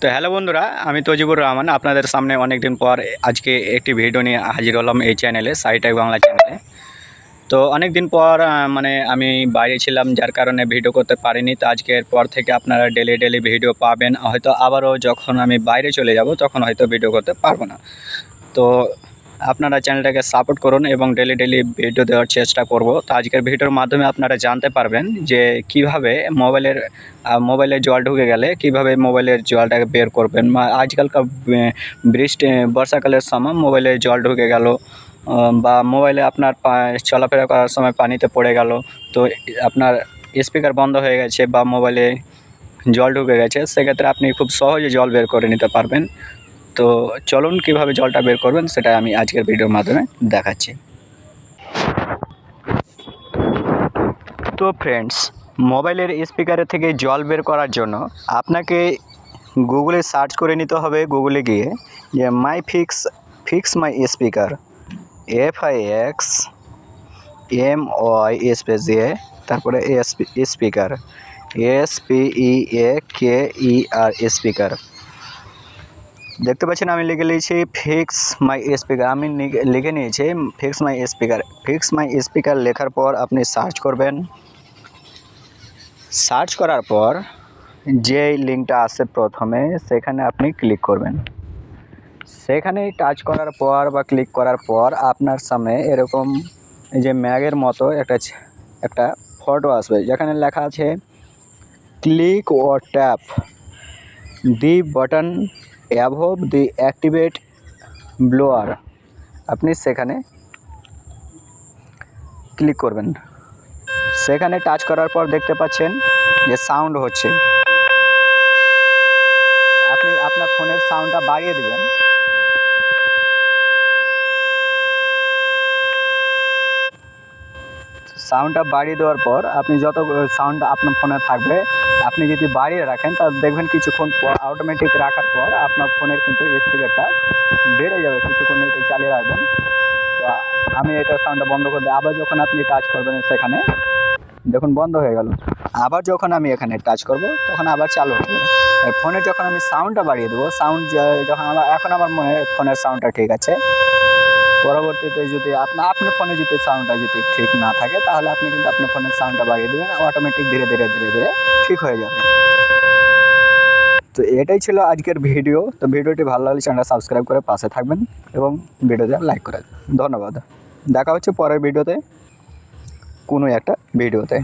তো হ্যালো বন্ধুরা, আমি তজিবুর রহমান। আপনাদের সামনে অনেক দিন পর আজকে একটি ভিডিও নিয়ে হাজির হলাম এই চ্যানেলে, সাইটাই বাংলা চ্যানেলে। তো অনেক দিন পর মানে আমি বাইরে ছিলাম, যার কারণে ভিডিও করতে পারিনি। তো আজকের পর থেকে আপনারা ডেলি ডেলি ভিডিও পাবেন। হয়তো আবারও যখন আমি বাইরে চলে যাব, তখন হয়তো ভিডিও করতে পারব না। তো আপনারা চ্যানেলটাকে সাপোর্ট করুন এবং ডেলি ডেলি ভিডিও দেওয়ার চেষ্টা করব। তো আজকের ভিডিওর মাধ্যমে আপনারা জানতে পারবেন যে কীভাবে মোবাইলের মোবাইলে জল ঢুকে গেলে কীভাবে মোবাইলের জলটাকে বের করবেন আজকালকার বৃষ্টি, বর্ষাকালের সময় মোবাইলে জল ঢুকে গেল বা মোবাইলে আপনার চলাফেরা করার সময় পানিতে পড়ে গেল, তো আপনার স্পিকার বন্ধ হয়ে গেছে বা মোবাইলে জল ঢুকে গেছে, সেক্ষেত্রে আপনি খুব সহজে জল বের করে নিতে পারবেন। তো চলুন কীভাবে জলটা বের করবেন সেটা আমি আজকের ভিডিওর মাধ্যমে দেখাচ্ছি। তো ফ্রেন্ডস মোবাইলের স্পিকারের থেকে জল বের করার জন্য আপনাকে গুগলে সার্চ করে নিতে হবে গুগলে গিয়ে যে my fix fix my speaker F I X M Y space দিয়ে তারপরে speaker S P E A K E R speaker দেখতে পাচ্ছেন আমি লিখে নিয়েছি ফিক্স মাই স্পিকার আমি লিখে নিয়েছি fix my speaker fix my speaker লেখার পর আপনি সার্চ করবেন। সার্চ করার পর যে লিঙ্কটা আসে প্রথমে, সেখানে আপনি ক্লিক করবেন। সেখানে টাচ করার পর বা ক্লিক করার পর আপনার সামনে এরকম যে ম্যাগের মতো একটা একটা ফটো আসবে, যেখানে লেখা আছে click O tap the button above the activate blower. আপনি সেখানে ক্লিক করবেন। সেখানে টাচ করার পর দেখতে পাচ্ছেন যে সাউন্ড হচ্ছে। আপনি আপনার ফোনের সাউন্ডটা বাড়িয়ে দেবেন। সাউন্ডটা বাড়িয়ে দেওয়ার পর আপনি যত সাউন্ড আপনার ফোনে থাকবে, আপনি যদি বাড়িয়ে রাখেন, তা দেখবেন কিছুক্ষণ পর অটোমেটিক রাখার পর আপনার ফোনের কিন্তু স্পিকারটা বেড়ে যাবে, কিছুক্ষণ এটা চালিয়ে রাখবেন। তো আমি এটা সাউন্ডটা বন্ধ করে দিই। আবার যখন আপনি টাচ করবেন সেখানে, দেখুন বন্ধ হয়ে গেল। আবার যখন আমি এখানে টাচ করব, তখন আবার চালু হয়ে যাবে। ফোনে যখন আমি সাউন্ডটা বাড়িয়ে দেবো সাউন্ড যখন আমার, এখন আমার মনে ফোনের সাউন্ডটা ঠিক আছে। পরবর্তীতে যদি আপনার আপনার ফোনে যদি সাউন্ডটা যদি ঠিক না থাকে, তাহলে আপনি কিন্তু আপনার ফোনের সাউন্ডটা বাড়িয়ে দেবেন অটোমেটিক ধীরে ধীরে ধীরে ধীরে ঠিক হয়ে যাবে। তো এটাই ছিল আজকের ভিডিও তো ভিডিওটি ভালো লাগলে চ্যানেলটা সাবস্ক্রাইব করে পাশে থাকবেন এবং ভিডিওতে লাইক করে। ধন্যবাদ। দেখা হচ্ছে পরের ভিডিওতে কোনো একটা ভিডিওতে